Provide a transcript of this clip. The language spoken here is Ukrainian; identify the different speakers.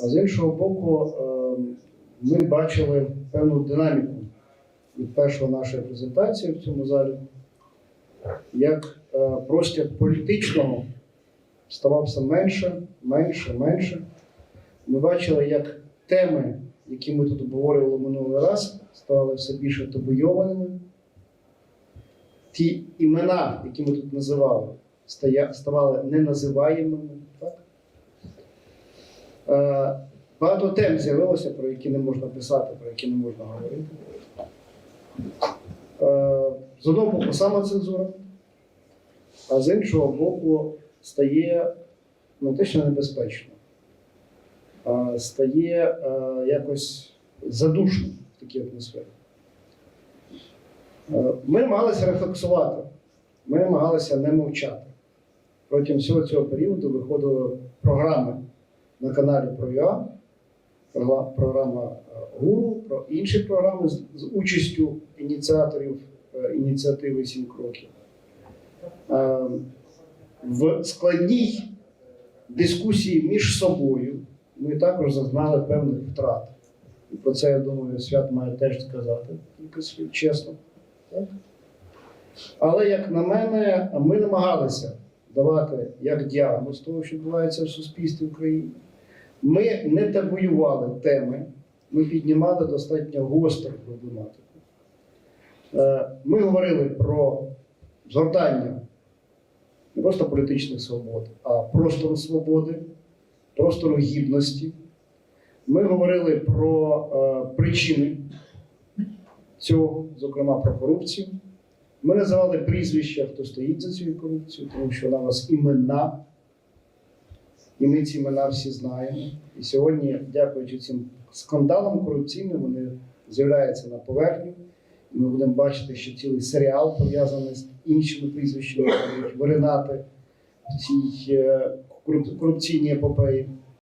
Speaker 1: А з іншого боку, е, ми бачили певну динаміку від першої нашої презентації в цьому залі, як е, простір політичного ставав все менше, менше, менше. Ми бачили, як теми, які ми тут обговорювали минулий раз, ставали все більше табуйованими. Ті імена, які ми тут називали, ставали неназиваємими. Так? Е, Багато тем з'явилося, про які не можна писати, про які не можна говорити. Е, З одного боку, самоцензура, а з іншого боку, стає не те, що небезпечно, а стає е, якось задушно в такій атмосфері. Ми намагалися рефлексувати, ми намагалися не мовчати. Протягом всього цього періоду виходили програми каналі про ЮА, програма е, ГУРу, про інші програми з, участю ініціаторів е, ініціативи «Сім кроків. Е, В складній дискусії між собою ми також зазнали певних втрат. І про це, я думаю, свят має теж сказати, слів чесно. Так? Але, як на мене, ми намагалися давати як діагноз того, що відбувається в суспільстві в Україні. Ми не табуювали теми, ми піднімали достатньо гостру проблематику. Е, Ми говорили про згортання не просто політичних свобод, а простору свободи, простору гідності. Ми говорили про е, причини цього, зокрема про корупцію. Ми називали прізвища, хто стоїть за цією корупцією, тому що у нас іменна, і ми ці імена всі знаємо. І сьогодні, дякуючи цим скандалам корупційним, вони з'являються на поверхні. І ми будемо бачити, що цілий серіал пов'язаний з іншими прізвищами, виринати ці е, корупційній епопеї.